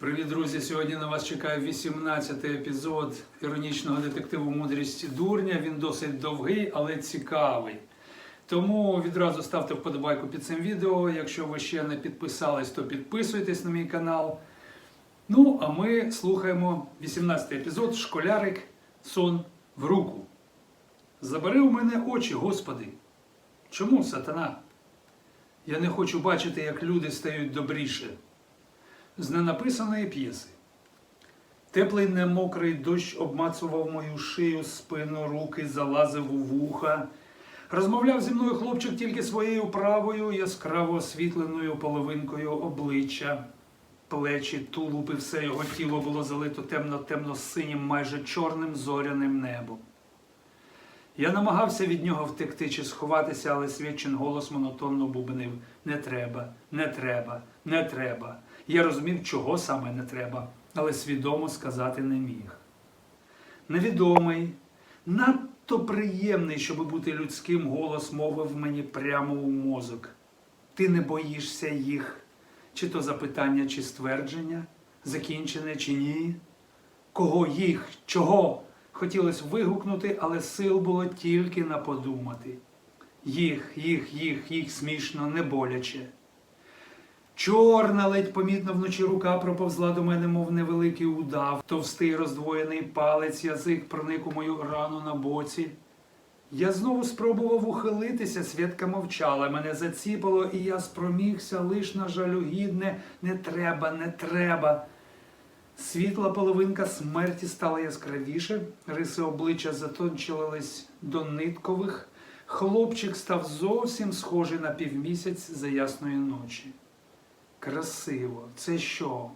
Привіт, друзі! Сьогодні на вас чекає 18-й епізод іронічного детективу Мудрість дурня. Він досить довгий, але цікавий. Тому відразу ставте вподобайку під цим відео. Якщо ви ще не підписались, то підписуйтесь на мій канал. Ну, а ми слухаємо 18-й епізод Школярик сон в руку. Забери у мене очі, Господи. Чому, сатана? Я не хочу бачити, як люди стають добріше з ненаписаної п'єси. Теплий немокрий дощ обмацував мою шию, спину, руки, залазив у вуха. Розмовляв зі мною хлопчик тільки своєю правою, яскраво освітленою половинкою обличчя, плечі, тулуб і все його тіло було залито темно-темно-синім, майже чорним зоряним небом. Я намагався від нього втекти чи сховатися, але свідчин голос монотонно бубнив не треба, не треба, не треба. Я розумів, чого саме не треба, але свідомо сказати не міг. Невідомий, надто приємний, щоб бути людським, голос мовив мені прямо у мозок. Ти не боїшся їх, чи то запитання, чи ствердження, закінчене чи ні? Кого їх? Чого? Хотілося вигукнути, але сил було тільки на подумати. Їх, їх, їх, їх смішно, не боляче. Чорна, ледь помітно вночі рука проповзла до мене, мов невеликий удав, товстий роздвоєний палець, язик проник у мою рану на боці. Я знову спробував ухилитися, свідка мовчала, мене заціпало, і я спромігся лиш на жалюгідне не треба, не треба. Світла половинка смерті стала яскравіше, риси обличчя затончились до ниткових. Хлопчик став зовсім схожий на півмісяць за ясної ночі. Красиво, це що?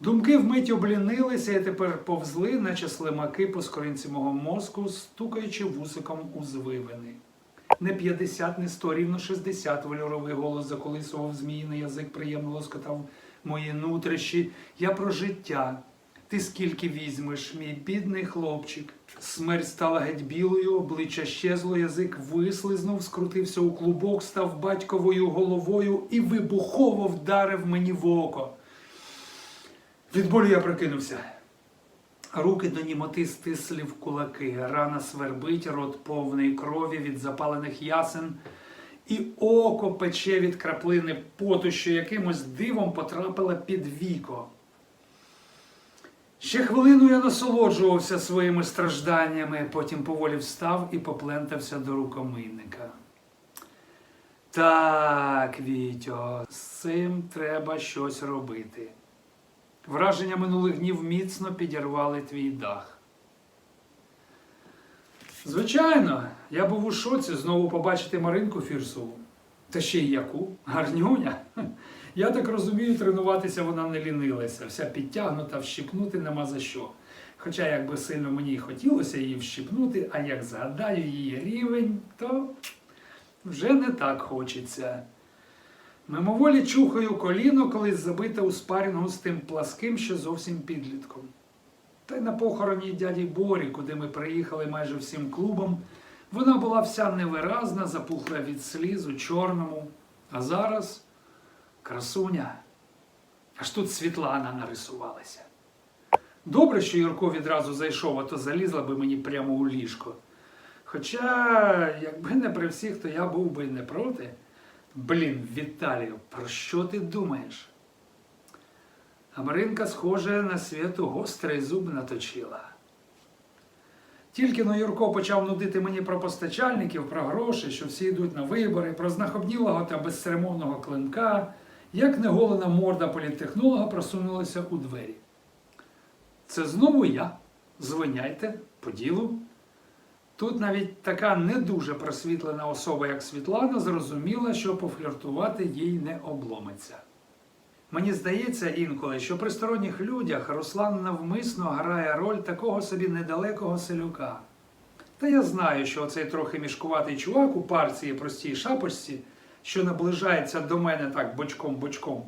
Думки вмить облінилися і тепер повзли, наче слимаки по скоринці мого мозку, стукаючи вусиком у звивини. Не 50, не 100, рівно 60 вольоровий голос заколисував зміїний язик, приємно лоскотав мої нутрищі. Я про життя. Ти скільки візьмеш, мій бідний хлопчик. Смерть стала геть білою, обличчя щезло, язик вислизнув, скрутився у клубок, став батьковою головою і вибухово вдарив мені в око. Від болю я прокинувся. Руки до німоти стислі в кулаки, рана свербить, рот повний крові від запалених ясен, і око пече від краплини поту, що якимось дивом потрапила під віко. Ще хвилину я насолоджувався своїми стражданнями, потім поволі встав і поплентався до рукомийника. Так, Вітьо, з цим треба щось робити. Враження минулих днів міцно підірвали твій дах. Звичайно, я був у шоці знову побачити Маринку Фірсову. Та ще й яку? Гарнюня. Я так розумію, тренуватися вона не лінилася, вся підтягнута, вщипнути нема за що. Хоча, якби сильно мені й хотілося її вщипнути, а як згадаю її рівень, то вже не так хочеться. Мимоволі чухаю коліно, колись забите у спарінгу з тим пласким, що зовсім підлітком. Та й на похороні дяді Борі, куди ми приїхали майже всім клубом, вона була вся невиразна, запухла від сліз у чорному. А зараз красуня. Аж тут Світлана нарисувалася. Добре, що Юрко відразу зайшов, а то залізла би мені прямо у ліжко. Хоча, якби не при всіх, то я був би не проти. Блін, Віталію, про що ти думаєш? А Маринка, схоже, на святу гострий зуб наточила. Тільки но Юрко почав нудити мені про постачальників, про гроші, що всі йдуть на вибори, про знахобнілого та безцеремонного клинка, як неголена морда політтехнолога просунулася у двері. Це знову я. Звиняйте, по ділу. Тут навіть така не дуже просвітлена особа, як Світлана, зрозуміла, що пофліртувати їй не обломиться. Мені здається інколи, що при сторонніх людях Руслан навмисно грає роль такого собі недалекого селюка. Та я знаю, що оцей трохи мішкуватий чувак у парці простій шапочці, що наближається до мене так бочком-бочком,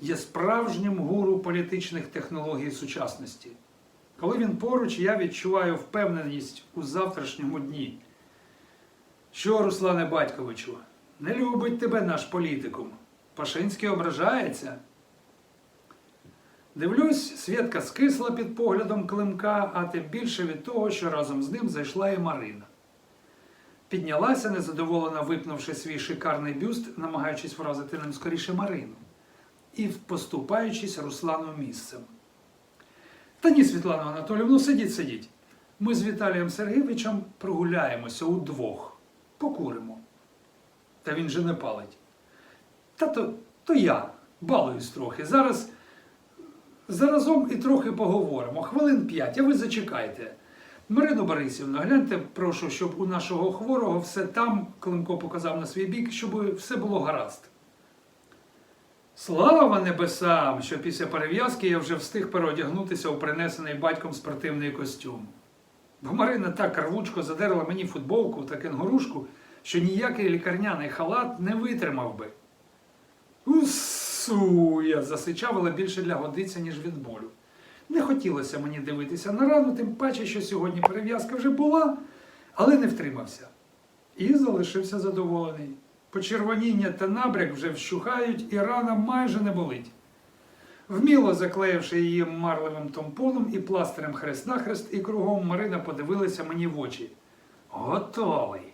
є справжнім гуру політичних технологій сучасності. Коли він поруч, я відчуваю впевненість у завтрашньому дні. Що, Руслане Батьковичу, не любить тебе наш політикум. Пашинський ображається. Дивлюсь, Свєтка скисла під поглядом Климка, а тим більше від того, що разом з ним зайшла і Марина. Піднялася, незадоволена випнувши свій шикарний бюст, намагаючись вразити ним скоріше Марину, і поступаючись Руслану місцем. Та ні, Світлана Анатоліївна, сидіть, сидіть. Ми з Віталієм Сергійовичем прогуляємося удвох, покуримо. Та він же не палить. Та то, то я балуюсь трохи. Зараз заразом і трохи поговоримо. Хвилин п'ять, а ви зачекайте. Марину Борисівну, гляньте, прошу, щоб у нашого хворого все там, Климко показав на свій бік, щоб все було гаразд. Слава небесам, що після перев'язки я вже встиг переодягнутися у принесений батьком спортивний костюм. Бо Марина так рвучко задерла мені футболку та кенгурушку, що ніякий лікарняний халат не витримав би. Усу, я засичав, але більше для годиця, ніж від болю. Не хотілося мені дивитися на рану, тим паче, що сьогодні перев'язка вже була, але не втримався. І залишився задоволений. Почервоніння та набряк вже вщухають, і рана майже не болить. Вміло заклеївши її марливим тампоном і пластирем хрест-нахрест, і кругом Марина подивилася мені в очі. Готовий.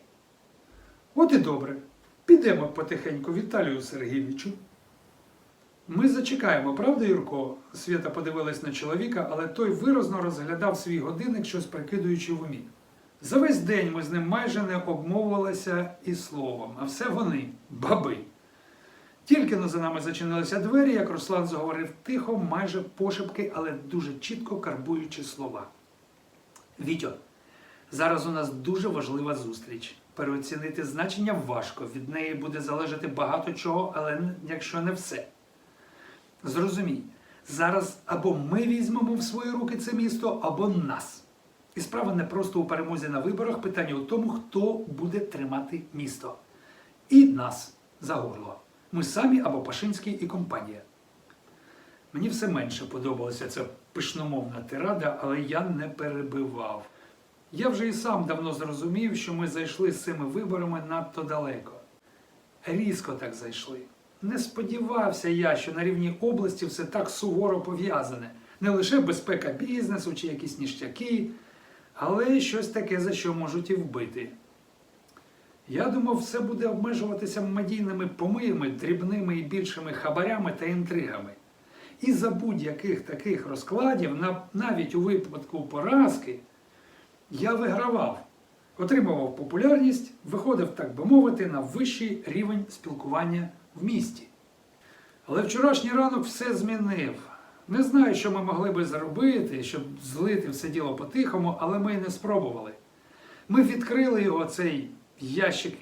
От і добре. Підемо потихеньку Віталію Сергійовичу. Ми зачекаємо, правда, Юрко? Свята подивилась на чоловіка, але той виразно розглядав свій годинник, щось прикидуючи в умі. За весь день ми з ним майже не обмовилися і словом, а все вони баби. Тільки но за нами зачинилися двері, як Руслан заговорив тихо, майже пошепки, але дуже чітко карбуючи слова. Вітьо, зараз у нас дуже важлива зустріч. Переоцінити значення важко, від неї буде залежати багато чого, але якщо не все. Зрозумій, зараз або ми візьмемо в свої руки це місто, або нас. І справа не просто у перемозі на виборах, питання у тому, хто буде тримати місто. І нас за горло. Ми самі або Пашинський і компанія. Мені все менше подобалася ця пишномовна тирада, але я не перебивав. Я вже і сам давно зрозумів, що ми зайшли з цими виборами надто далеко. Різко так зайшли. Не сподівався я, що на рівні області все так суворо пов'язане. Не лише безпека бізнесу чи якісь ніштяки, але й щось таке, за що можуть і вбити. Я думав, все буде обмежуватися медійними помиями, дрібними і більшими хабарями та інтригами. І за будь-яких таких розкладів, навіть у випадку поразки, я вигравав, отримував популярність, виходив, так би мовити, на вищий рівень спілкування в місті. Але вчорашній ранок все змінив. Не знаю, що ми могли би зробити, щоб злити все діло по-тихому, але ми й не спробували. Ми відкрили його, цей ящик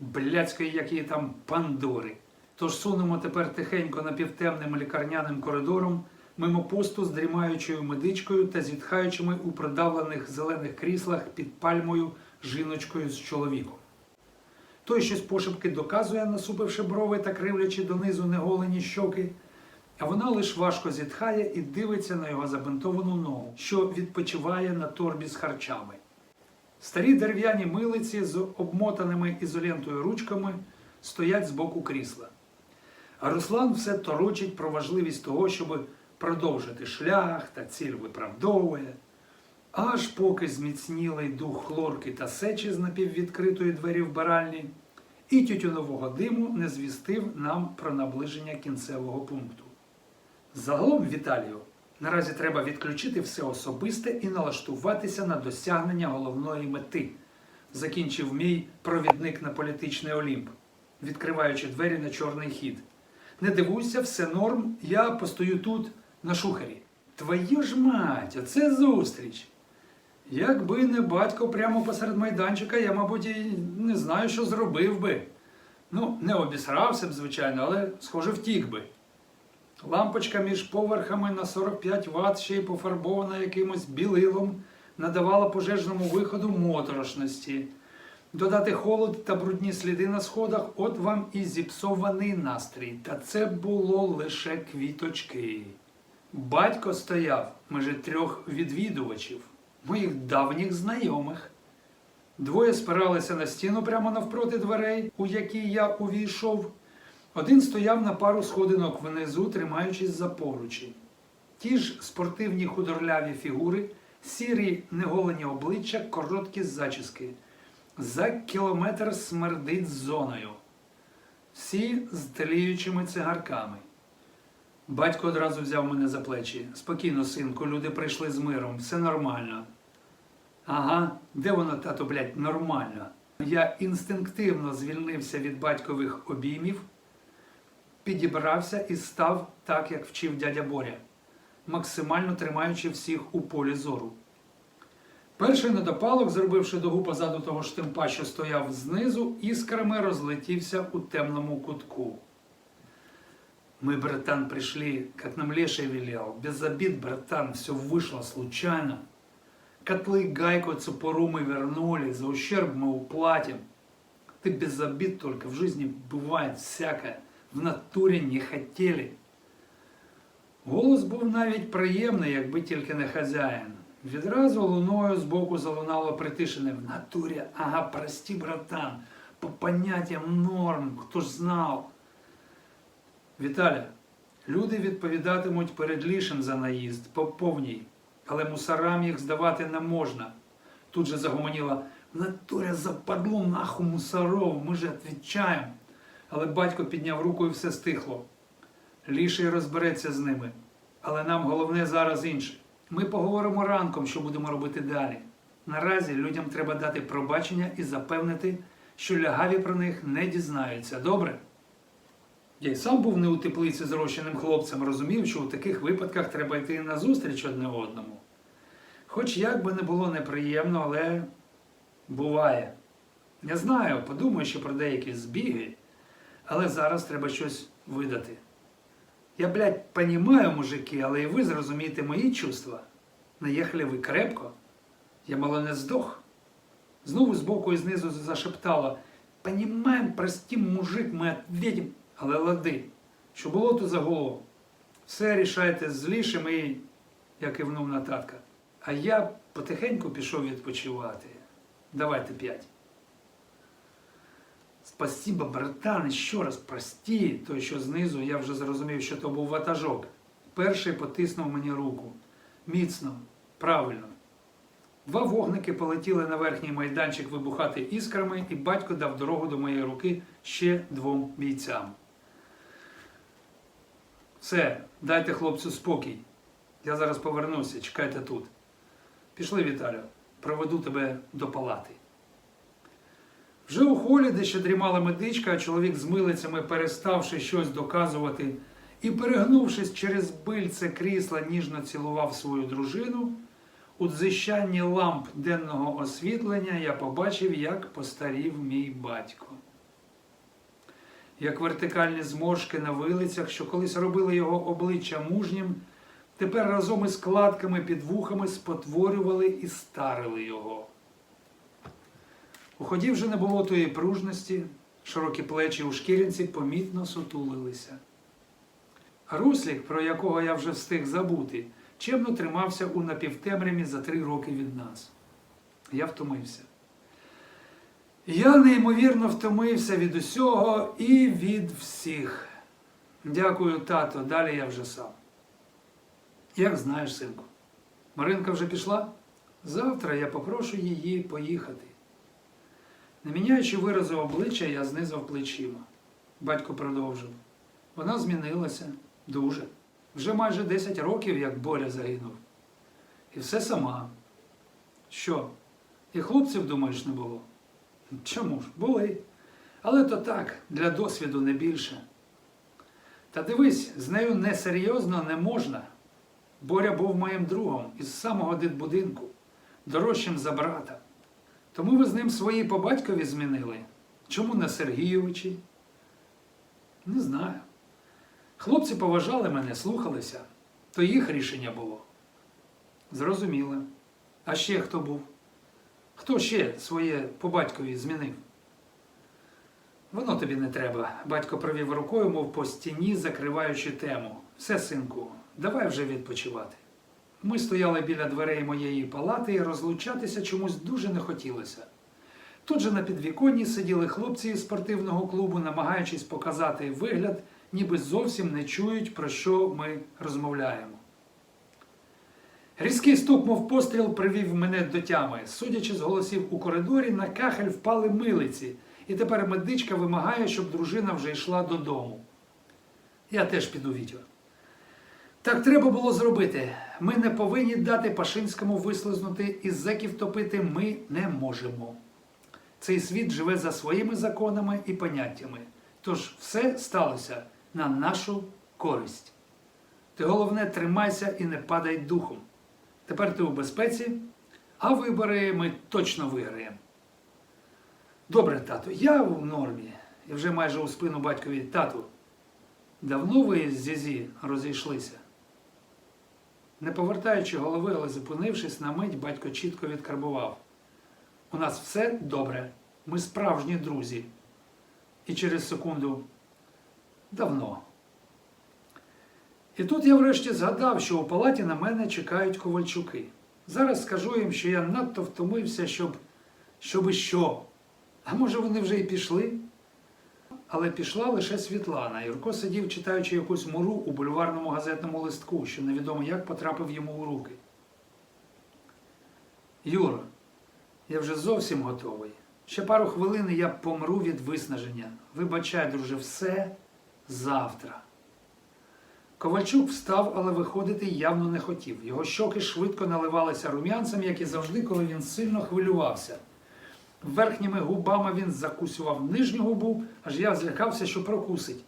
блядської, якої там Пандори. Тож сунемо тепер тихенько напівтемним лікарняним коридором, мимо посту з дрімаючою медичкою та зітхаючими у придавлених зелених кріслах під пальмою жіночкою з чоловіком. Той щось пошепки доказує, насупивши брови та кривлячи донизу неголені щоки, а вона лиш важко зітхає і дивиться на його забинтовану ногу, що відпочиває на торбі з харчами. Старі дерев'яні милиці з обмотаними ізолентою ручками стоять з боку крісла. А Руслан все торочить про важливість того, щоб продовжити шлях та ціль виправдовує. Аж поки зміцнілий дух хлорки та сечі з напіввідкритої двері вбиральні, і тютюнового диму не звістив нам про наближення кінцевого пункту. Загалом, Віталію, наразі треба відключити все особисте і налаштуватися на досягнення головної мети, закінчив мій провідник на політичний Олімп, відкриваючи двері на чорний хід. Не дивуйся, все норм, я постою тут, на шухері. Твою ж мать, оце зустріч! Якби не батько прямо посеред майданчика, я, мабуть, і не знаю, що зробив би. Ну, не обісрався б, звичайно, але, схоже, втік би. Лампочка між поверхами на 45 Вт, ще й пофарбована якимось білилом, надавала пожежному виходу моторошності. Додати холод та брудні сліди на сходах, от вам і зіпсований настрій. Та це було лише квіточки. Батько стояв межі трьох відвідувачів, моїх давніх знайомих. Двоє спиралися на стіну прямо навпроти дверей, у які я увійшов. Один стояв на пару сходинок внизу, тримаючись за поручі. Ті ж спортивні худорляві фігури, сірі неголені обличчя, короткі зачіски. За кілометр смердить зоною. Всі з тліючими цигарками. Батько одразу взяв мене за плечі. Спокійно, синку, люди прийшли з миром, все нормально. Ага, де воно, тато, блядь, нормально? Я інстинктивно звільнився від батькових обіймів, підібрався і став так, як вчив дядя Боря, максимально тримаючи всіх у полі зору. Перший недопалок, зробивши дугу позаду того штимпа, що стояв знизу, іскрами розлетівся у темному кутку. Мы, братан, пришли, как нам Леша велел. Без обид, братан, все вышло случайно. Котлы и гайку цепуру мы вернули, за ущерб мы уплатим. Ты без обид только, в жизни бывает всякое. В натурі не хотіли. Голос був навіть приємний, якби тільки не хазяїн. Відразу луною збоку залунало притишене в натурі. Ага, прости, братан, по поняттям норм, хто ж знав. Віталя, люди відповідатимуть перед лішим за наїзд, по повній, але мусорам їх здавати не можна. Тут же загомоніла в натурі западло наху мусоров, ми же відвічаємо. Але батько підняв руку і все стихло. Ліший розбереться з ними. Але нам головне зараз інше. Ми поговоримо ранком, що будемо робити далі. Наразі людям треба дати пробачення і запевнити, що лягаві про них не дізнаються. Добре? Я й сам був не у теплиці з розчинним хлопцем, розумів, що у таких випадках треба йти на зустріч одне одному. Хоч як би не було неприємно, але буває. Я знаю, подумаю ще про деякі збіги, але зараз треба щось видати. Я, блядь, понімаю, мужики, але і ви зрозумієте мої чувства. Наїхали ви крепко. Я мало не здох. Знову збоку і знизу зашептала. Понімаєм, простим, мужик, ми відвідім. Але лади, що було то за голову. Все рішайте з лішим і я кивнув на татка. А я потихеньку пішов відпочивати. Давайте п'ять. Спасибо, братан, ще раз прості. Той, що знизу, я вже зрозумів, що то був ватажок. Перший потиснув мені руку. Міцно, правильно. Два вогники полетіли на верхній майданчик вибухати іскрами, і батько дав дорогу до моєї руки ще двом бійцям. Все, дайте хлопцю спокій. Я зараз повернуся, чекайте тут. Пішли, Віталю, проведу тебе до палати. Вже у холі, де ще дрімала медичка, чоловік з милицями, переставши щось доказувати і перегнувшись через бильце крісла, ніжно цілував свою дружину. У дзищанні ламп денного освітлення я побачив, як постарів мій батько. Як вертикальні зморшки на вилицях, що колись робили його обличчя мужнім, тепер разом із складками під вухами спотворювали і старили його. У ході вже не було тої пружності, широкі плечі у шкірянці помітно сутулилися. Руслік, про якого я вже встиг забути, чемно тримався у напівтемряві за три роки від нас. Я втомився. Я неймовірно втомився від усього і від всіх. Дякую, тато, далі я вже сам. Як знаєш, синку, Маринка вже пішла? Завтра я попрошу її поїхати. Не міняючи виразу обличчя, я знизав плечима. Батько продовжив. Вона змінилася дуже. Вже майже 10 років, як Боря загинув. І все сама. Що? І хлопців, думаєш, не було? Чому ж? Були. Але то так, для досвіду не більше. Та дивись, з нею несерйозно не можна. Боря був моїм другом із самого дитбудинку, дорожчим за брата. Тому ви з ним свої по батькові змінили. Чому не Сергійовичі? Не знаю. Хлопці поважали мене, слухалися, то їх рішення було. Зрозуміло. А ще хто був? Хто ще своє по батькові змінив? Воно тобі не треба. Батько провів рукою, мов по стіні, закриваючи тему. Все, синку, давай вже відпочивати. Ми стояли біля дверей моєї палати і розлучатися чомусь дуже не хотілося. Тут же на підвіконні сиділи хлопці із спортивного клубу, намагаючись показати вигляд, ніби зовсім не чують, про що ми розмовляємо. Різкий стук, мов постріл, привів мене до тями. Судячи з голосів у коридорі, на кахель впали милиці, і тепер медичка вимагає, щоб дружина вже йшла додому. Я теж піду Вітю. Так треба було зробити. Ми не повинні дати Пашинському вислизнути і зеків топити ми не можемо. Цей світ живе за своїми законами і поняттями. Тож все сталося на нашу користь. Ти головне тримайся і не падай духом. Тепер ти у безпеці, а вибори ми точно виграємо. Добре, тату, я в нормі. І вже майже у спину батькові тату. Давно ви з Зізі розійшлися? Не повертаючи голови, але зупинившись на мить, батько чітко відкарбував. У нас все добре. Ми справжні друзі. І через секунду давно. І тут я врешті згадав, що у палаті на мене чекають ковальчуки. Зараз скажу їм, що я надто втомився, щоб. щоби що. А може вони вже і пішли? Але пішла лише Світлана. Юрко сидів, читаючи якусь муру у бульварному газетному листку, що невідомо як потрапив йому у руки. Юра, я вже зовсім готовий. Ще пару хвилин і я помру від виснаження. Вибачай, друже, все завтра. Ковальчук встав, але виходити явно не хотів. Його щоки швидко наливалися рум'янцем, як і завжди, коли він сильно хвилювався. Верхніми губами він закусював нижню губу, аж я злякався, що прокусить.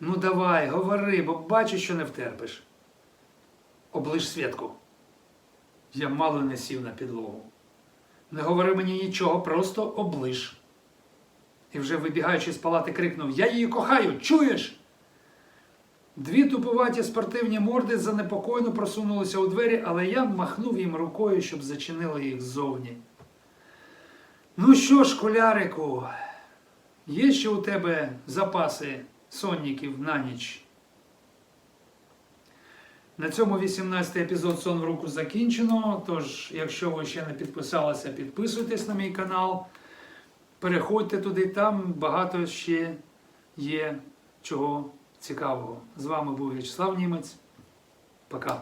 Ну давай, говори, бо бачу, що не втерпиш. Оближ Святку. Я мало не сів на підлогу. Не говори мені нічого, просто оближ. І вже вибігаючи з палати, крикнув: Я її кохаю, чуєш? Дві тупуваті спортивні морди занепокоєно просунулися у двері, але я махнув їм рукою, щоб зачинили їх ззовні. Ну що, школярику, є ще у тебе запаси сонників на ніч? На цьому 18-й епізод Сон в руку закінчено. Тож, якщо ви ще не підписалися, підписуйтесь на мій канал. Переходьте туди, там багато ще є чого цікавого. З вами був В'ячеслав Німець. Пока.